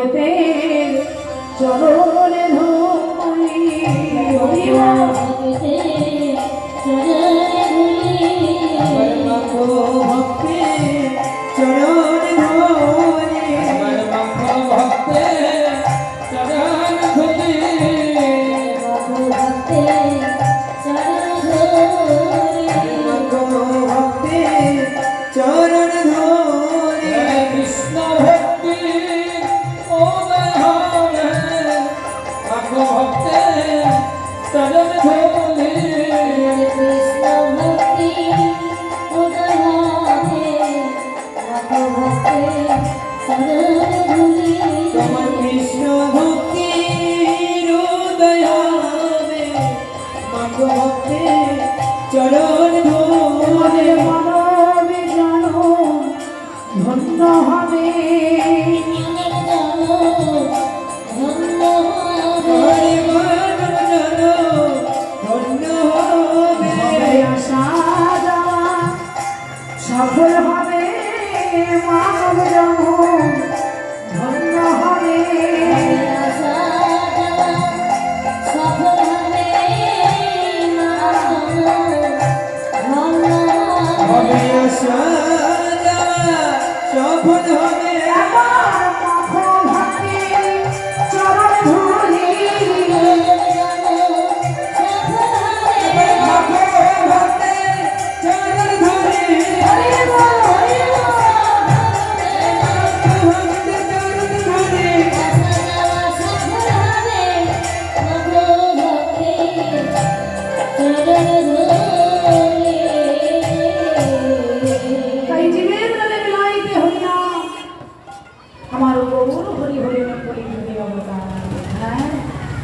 ভগতের চরণ ধরি ভগতের চরণ ধরি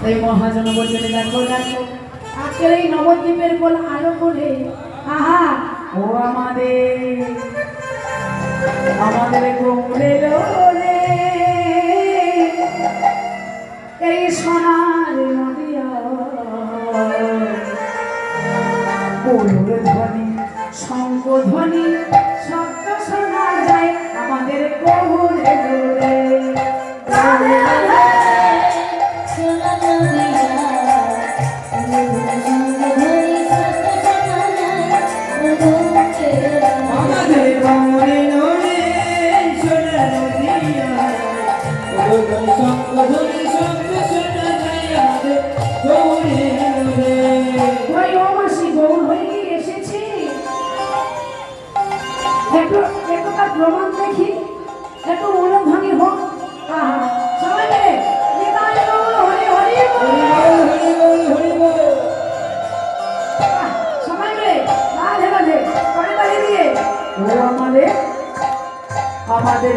ওই মহাজনবর্জনে দেখো দেখো, আজকের এই নবদ্বীপের কোল আলো করে আহা, ও আমাদের আমাদের গোমড়ে রে এই সোনার নদিয়া ধ্বনি শঙ্খ ধ্বনি প্রমাণ দেখি একটু মনোধ্বনি হোক সবাই মিলে সবাই মিলে মাঝে মাঝে আমাদের আমাদের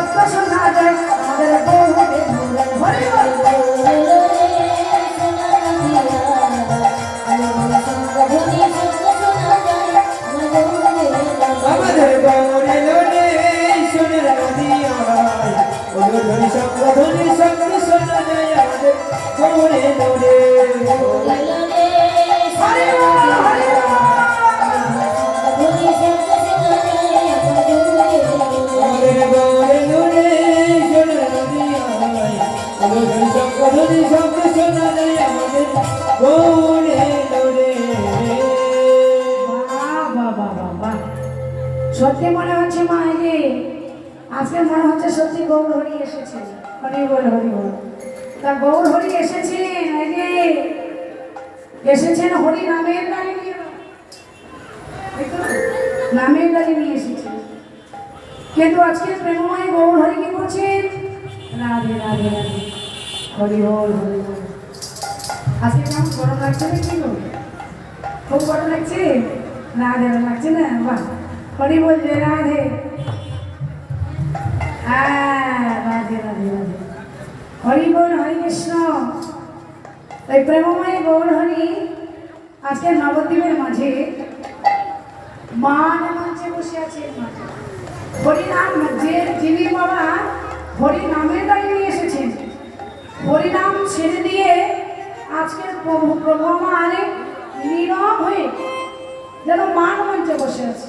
শঙ্কধ্বনি সত্য শোনা যায় আমাদের গৌরে হরি এসেছেন হরি নামের গাড়ি নিয়ে। নামের গাড়ি নিয়ে এসেছেন। কিন্তু আজকে প্রেমময় গৌর হরি কি করছেন? রাধে রাধে রাধে। হরি হরি বল আজকে কেমন গরম লাগছে না কি খুব গরম লাগছে? রাধে লাগছে না? বাহ। হরি বলছে, রাধে। হ্যাঁ রাধে রাধে রাধে। হরি বল, হরি কৃষ্ণ। এই প্রেমময় গৌর হরি আজকে নবদ্বীপের মাঝে মান মঞ্চে বসে আছে হরিনাম যে যিনি বাবা, হরি নামের গাড়ি নিয়ে এসেছেন। হরিনাম ছেড়ে দিয়ে আজকে প্রভু প্রভু আমার নীরব হয়ে যেন মান মঞ্চে বসে আছে।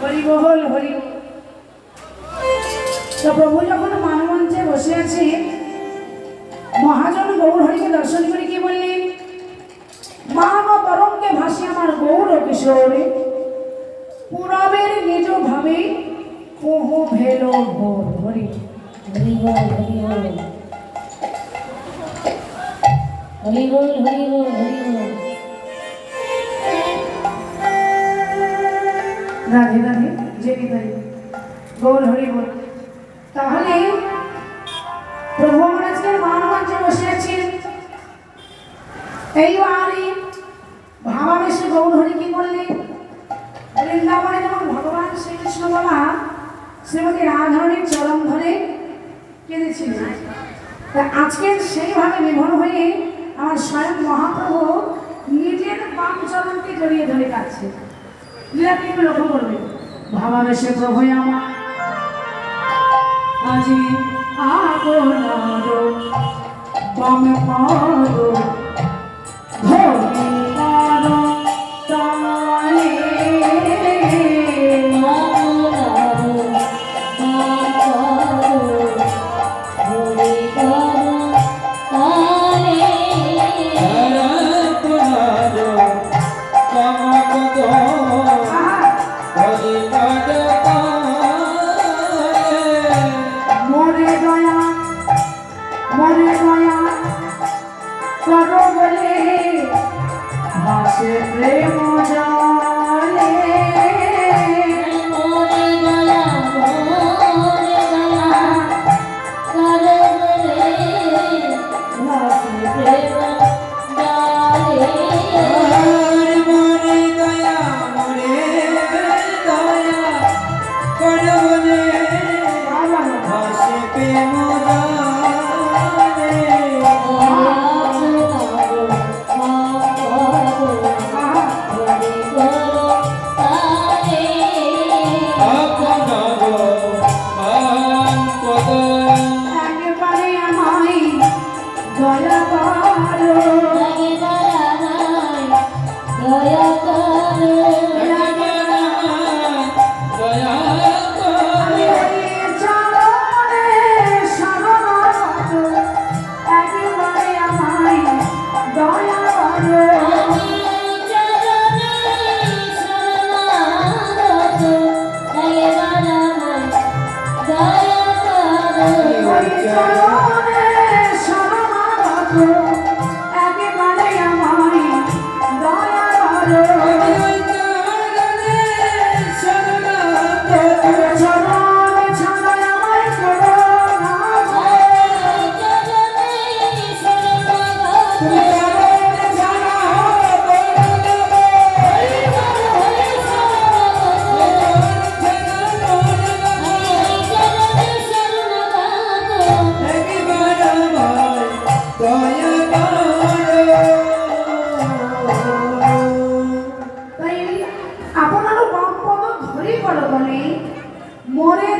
হরিবহল হরি। তো প্রভু যখন মান মঞ্চে বসে আছে মহাজন গৌর হরিকে দর্শন করে কি বললেন মা গো তরঙ্গে ভাসি আমার গৌর কিশোরে। পুরবের নিজ ভাবে কহু ভেল ভোর হরি। হরি বল হরি বল। হরি বল হরি বল হরি বল। রাধে রাধে যে বিদায় গৌর, হরি বল। তাহলে প্রভু এইবারে ভাবাবেশে গৌর হরি কি করলেন বৃন্দাবনে যেমন ভগবান শ্রীকৃষ্ণ বাবা শ্রীমতী রাধারণীর চরম ধরে কেঁদেছিলেন, তা আজকে সেইভাবে বিভোর হয়ে আমার স্বয়ং মহাপ্রভু নিজের বাম চরণকে জড়িয়ে ধরে কাছে লীলাকে একটু লক্ষ্য করবে? ভাবাবেশে প্রভু আমার। আজি আপনার বাম পাদ Hold.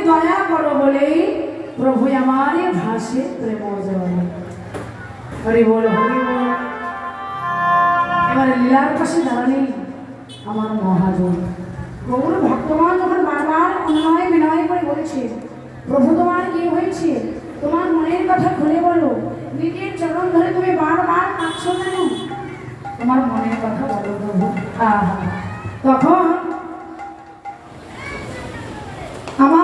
দয়া করো বলেই প্রভু আমারে ভাসে প্রেম হরি বল হরি বল। লীলার পাশে আমার মহাজন। গৌর ভক্তমান যখন বারবার অন্যায় বিনয় করে বলছে, প্রভু তোমার কি হয়েছে? তোমার মনের কথা খুলে বলো। নিজের চরণ ধরে তুমি বারবার কাঁদছো কেন? তোমার মনের কথা বলো প্রভু। তখন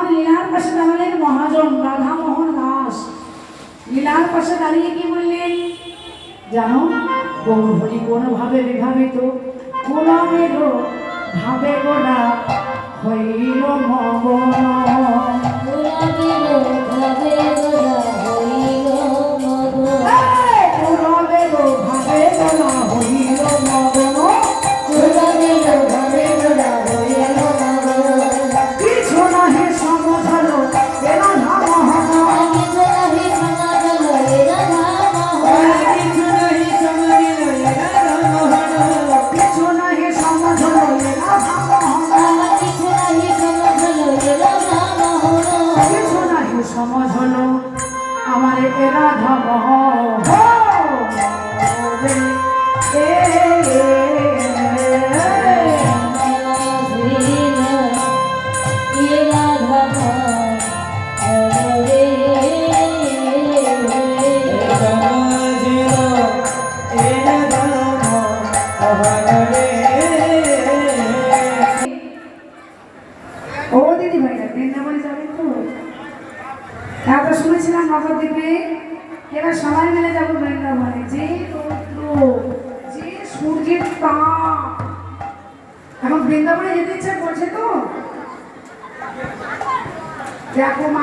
লীলার পাশে দাঁড়ালেন মহাজন রাধা মোহন দাস। লীলার পাশে দাঁড়িয়ে কি বললেন? জানো গৌর হরি কোনোভাবে বিভাবিত গোলামের ভাবে গোড়া হইল মগন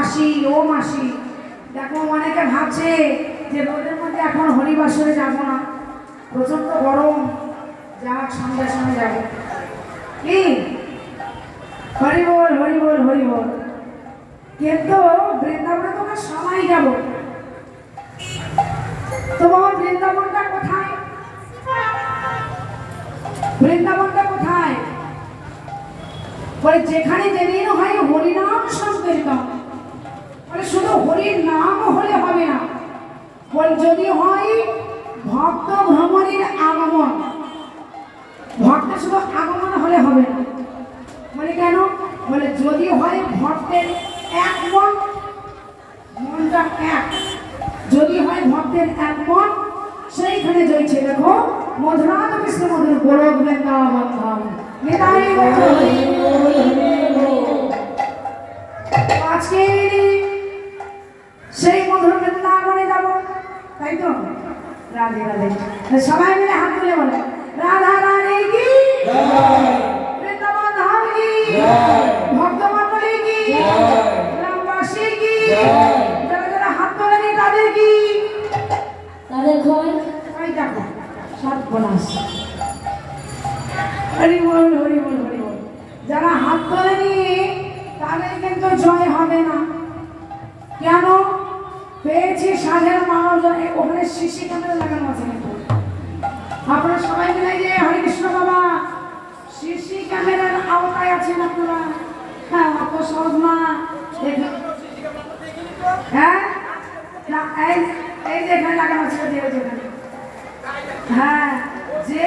মাসি, ও মাসি। দেখো, অনেকে ভাবছে যে রোদের মধ্যে এখন হরিবাসরে যাব না। প্রচণ্ড গরম। যাক, সন্ধ্যার সময় যাব। কি? হরি বল হরি বল কিন্তু বৃন্দাবনে তোমার সময় যাব। তোমার বৃন্দাবনটা কোথায়? বৃন্দাবনটা কোথায়? যেখানে যেদিন হয় হরিনাম সংকীর্তন বলে শুধু হরির নাম হলে হবে না বল যদি হয়, ভক্ত ভ্রমণের আগমন। ভক্ত শুধু আগমন হলে হবে না। বলে কেন? বলে যদি হয় ভক্তের এক মন, মনটা এক। যদি হয় ভক্তের এক মন, সেইখানে জয়ছে। দেখো মধুরাত কৃষ্ণ মধুর গোলক বৃন্দাবন। আজকে সেই মধুর তাই তো? রাধে রাধে। সবাই মিলে হাত তুলে বলে রাধা রানী কি? বৃন্দাবন ধাম কি? ভক্তমণ্ডলী কি? গ্রামবাসী কি? যারা যারা হাত তোলেনি তাদের কি? তাদের ঘর? ওই দেখো সাত বোনাস হরি বল হরি বল হরি বল। যারা হাত তোলেনি তাদের কিন্তু জয় হবে না। কেন? পেয়েছি সাধের মানব জনে ওখানে শিশি ক্যামেরা লাগানো আছে কিন্তু। আপনারা সবাই মিলে যে হরে কৃষ্ণ বাবা, শিশি ক্যামেরার আওতায় আছেন আপনারা। হ্যাঁ অত সহজ না হ্যাঁ? না, এই এই যে এখানে লাগানো ওই হ্যাঁ যে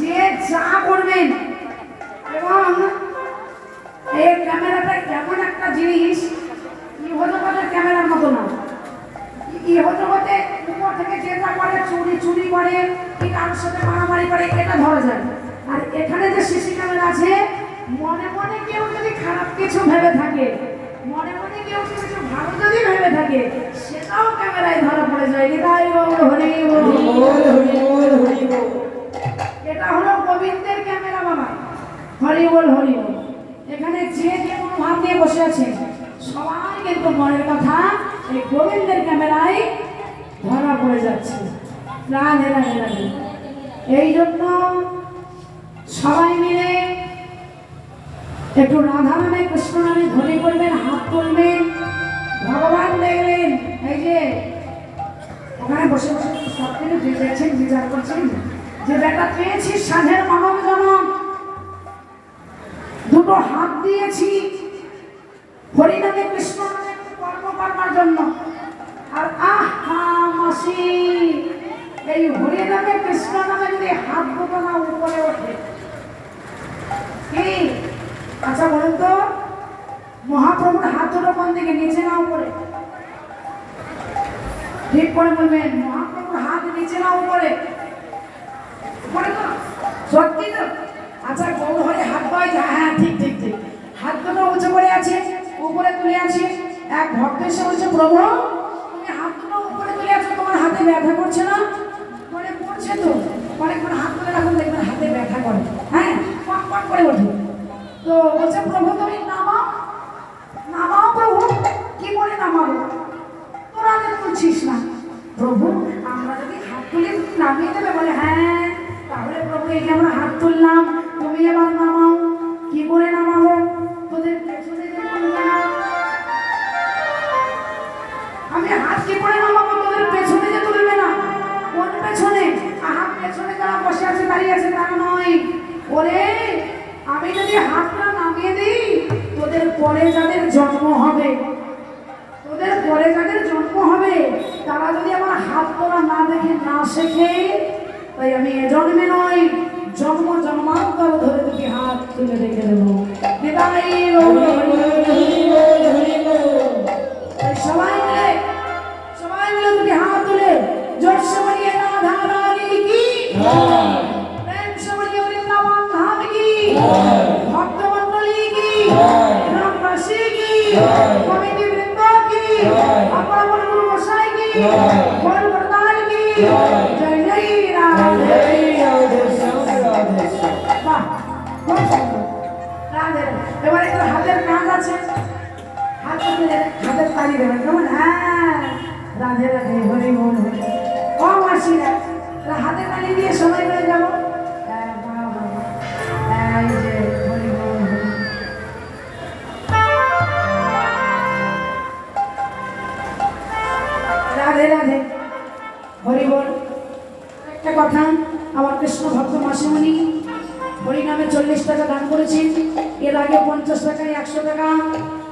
যে যা করবেন এবং এই ক্যামেরাটা এমন একটা জিনিস ইহজগতের ক্যামেরার মতো না। ইহজগতে উপর থেকে যেটা করে চুরি চুরি করে কি কারোর সাথে মারামারি করে এটা ধরা যায়। আর এখানে যে সিসি ক্যামেরা আছে মনে মনে কেউ যদি খারাপ কিছু ভেবে থাকে মনে মনে কেউ কিছু ভালো যদি ভেবে থাকে সেটাও ক্যামেরায় ধরা পড়ে যায়। নিতাই হরি এটা হলো গোবিন্দের ক্যামেরা বাবা হরি বল হরি বল। এখানে যে যে কোনো ভাব নিয়ে বসে আছে সবাই কিন্তু মনের কথা এই গোবিন্দের ক্যামেরায় ধরা পড়ে যাচ্ছে। এই জন্য সবাই মিলে একটু রাধা নামে কৃষ্ণ নামে ধ্বনি করবেন, হাত তুলবেন, ভগবান দেখলেন। এই যে ওখানে বসে বসে সব কিছু যে দেখছেন বিচার করছেন, যে বেটা পেয়েছি, সাধের মানব দুটো হাত দিয়েছি। হরিনামে কৃষ্ণ নামে কর্ম জন্য। আর আহা মাসি, এই হরিনামে কৃষ্ণ নামে যদি হাত দুটো না, উপরে ওঠে। কি? আচ্ছা বলুন তো, মহাপ্রভুর হাত দুটো কোন দিকে, নিচে না উপরে? ঠিক করে বলবেন, মহাপ্রভুর হাত নিচে না উপরে? উপরে তো, সত্যি তো। আচ্ছা গৌর হরে হাত পাই হ্যাঁ ঠিক ঠিক ঠিক। হাত দুটো উঁচু করে আছে, উপরে তুলে আছে। এক ভক্ত এসে বলছে, প্রভু, তুমি হাত দুটো উপরে তুলে আছো? তোমার হাতে ব্যথা করছে না? বলে, করছে তো। অনেকক্ষণ হাত তুলে রাখুন, দেখবেন হাতে ব্যথা করে। হ্যাঁ? পট করে ওঠে তো বলছে, প্রভু, তুমি নামাও। নামাও প্রভু। কি করে নামাবো? তোরা তুলছিস না। প্রভু, আমরা যদি হাত তুলে, নামিয়ে দেবে? বলে হ্যাঁ। তাহলে প্রভু, এই যে আমরা হাত তুললাম, তুমি এবার নামাও। আমি হাত কি করে নামাবো? তোদের পেছনে যে তুলবে না। কোন পেছনে? হাত পেছনে যারা বসে আছে, দাঁড়িয়ে আছে, তারা নয়। ওরে, আমি যদি হাতটা নামিয়ে দিই, তোদের পরে যাদের জন্ম হবে, তোদের পরে যাদের জন্ম হবে, তারা যদি আমার হাত তোলা না দেখে, না শেখে, তাই আমি এ জন্মে নয় জন্ম জন্মান্তর ধরে দুটি হাত তুলে রেখে দেবো। বিদায় এবারে একটু হাতের কাজ আছে হাত হাতের তালি দেবেন কেমন হ্যাঁ রাধে রাধে হরি বল হরি ও মাসিরা তাহলে হাতের তালি দিয়ে সবাই মিলে যাব হ্যাঁ, কথা, আমার কৃষ্ণ ভক্ত মাসিমণি হরিনামে চল্লিশ টাকা দান করেছেন। এর আগে পঞ্চাশ টাকা একশো টাকা,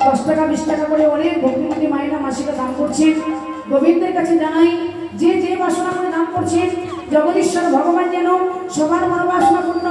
দশ টাকা, বিশ টাকা করে অনেক ভক্তিমতী মায়েরা মাসিকে দান করছেন। গোবিন্দের কাছে জানাই, যে যে বাসনা করে দান করছেন, জগদীশ্বর ভগবান যেন সবার মনোবাসনা পূর্ণ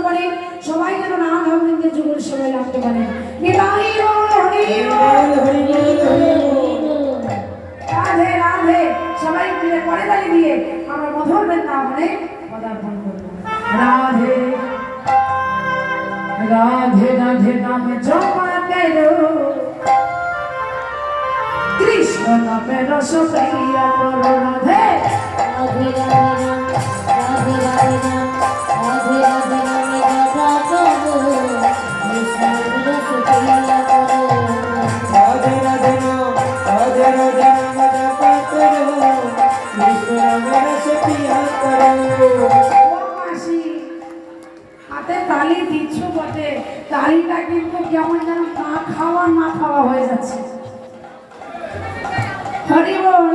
হরি বল।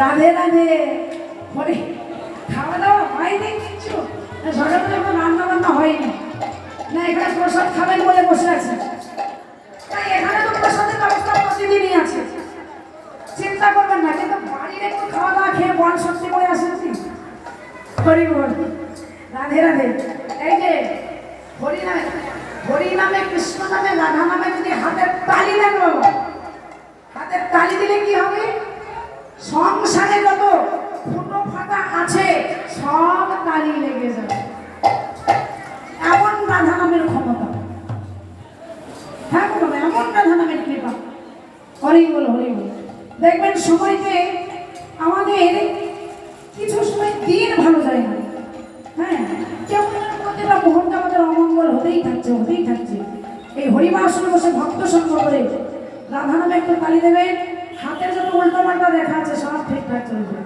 রাধে রাধে। হরি খাওয়া দাওয়া হয়নি কিচ্ছু? না, সকালে যখন রান্না বান্না হয়নি। না এখানে প্রসাদ খাবেন বলে বসে আছে। না এখানে তো প্রসাদের ব্যবস্থা প্রতিদিনই আছে। চিন্তা করবেন না কিন্তু বাড়ির একটু খাওয়া দাওয়া খেয়ে বন শক্তি করে আসেন হরি বল। রাধে রাধে। এই যে হরি নামে হরি নামে, কৃষ্ণ নামে, রাধা নামে যদি হাতের তালি লাগল হাতের তালি দিলে কি হবে? সংসারে যত ফুটো ফাটা আছে, সব তালি লেগে যাবে। এমন রাধা নামের ক্ষমতা। হ্যাঁ বলুন এমন রাধা নামের কৃপা। হরি বল হরি বল। দেখবেন সময়কে আমাদের থাকছে হতেই থাকছে। এই হরিবাসনে বসে ভক্ত সঙ্গ করে রাধা নামে একটু তালি দেবেন হাতের যত উল্টো পাল্টা দেখা আছে সব ঠিকঠাক চলবে।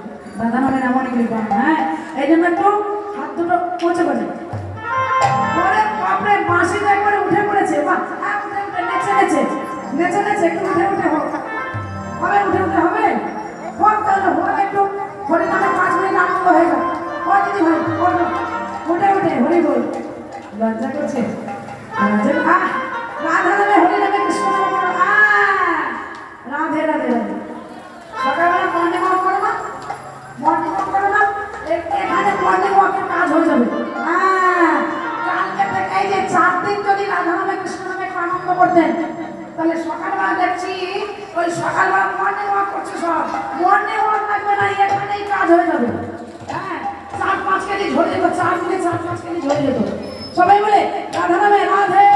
রাধা নামের এমন কৃপা হ্যাঁ? এই জন্য একটু হাত দুটো পচে পচে ওরে বাপরে বাঁশি তো একবারে উঠে পড়েছে। বাহ হ্যাঁ, নেচে নেচে। নেচে নেচে একটু উঠে উঠে হোক। হবে উঠে উঠে হবে? হোক তাহলে হোক একটু হরি নামে পাঁচ মিনিট আনন্দ হয়ে যাক। ও দিদি ভাই। উঠে উঠে হরি বল। লজ্জা করছে? রাধা নামে হরি নামে কৃষ্ণ নামে রাধে সকালবেলা মর্নিং ওয়াক করো না মর্নিং ওয়াক করো এখানে মর্নিং ওয়াকের কাজ হয়ে যাবে। কালকে এই যে চার দিন যদি রাধা নামে কৃষ্ণ নামে আনন্দ করতেন, তাহলে সকালবেলা দেখছি, ওই সকালবেলা মর্নিং ওয়াক করছে সব। মর্নিং ওয়াক লাগবে না, এখানেই কাজ হয়ে যাবে। হ্যাঁ চার পাঁচ কেজি ঝরে যেত, চার দিনে চার পাঁচ কেজি ঝরে যেত। সবাই বলে রাধা নামে রাধে!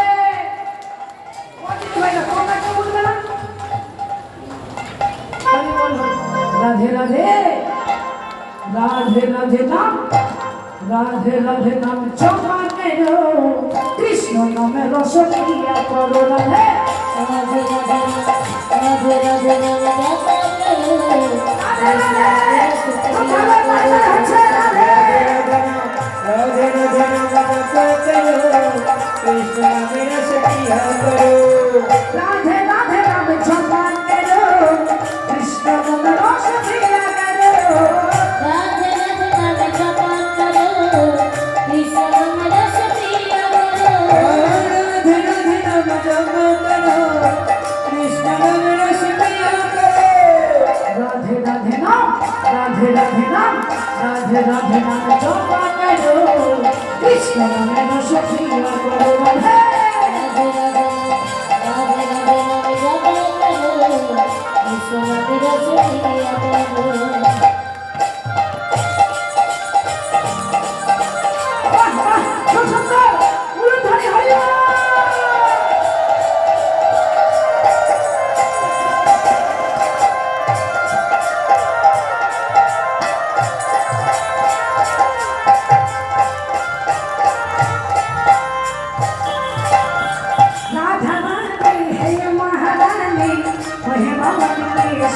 রাধে রাধে! রাধে রাধে নাম রাধে রাধে নাম চমানে কৃষ্ণ নামে রস দিয়া করো রাধে রাধে রাধে রাধে রাধে রাধে। রাধে রাধে! রাধে রাধে! करो कृष्ण मेरा सखिया करो राधे राधे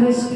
Cristo.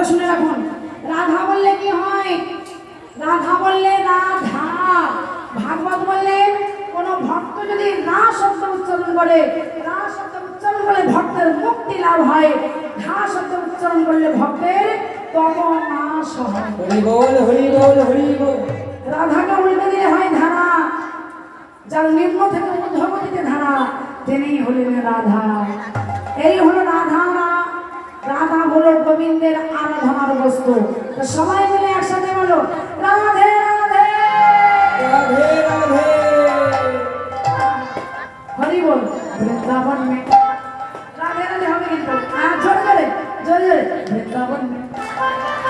কথা শুনে রাখুন। রাধা বললে কি হয়? রাধা বললে রাধা। ভাগবত বললে কোন ভক্ত যদি না শব্দ উচ্চারণ করে না শব্দ উচ্চারণ করলে ভক্তের মুক্তি লাভ হয়। ধা শব্দ উচ্চারণ করলে ভক্তের তপনাশ হয়। রাধাকে উল্টে দিলে হয় ধারা। যার নিম্ন থেকে ধারা তিনি হলেন রাধা। এই হলো রাধা। রাধা হলো গোবিন্দের আরাধনার বস্তু। সবাই মিলে একসাথে বলো রাধে রাধে। রাধে রাধে। হরি বল বৃন্দাবন মে রাধে রাধে হবে কিন্তু। আর জোর করে জোর জোরে। বৃন্দাবন মে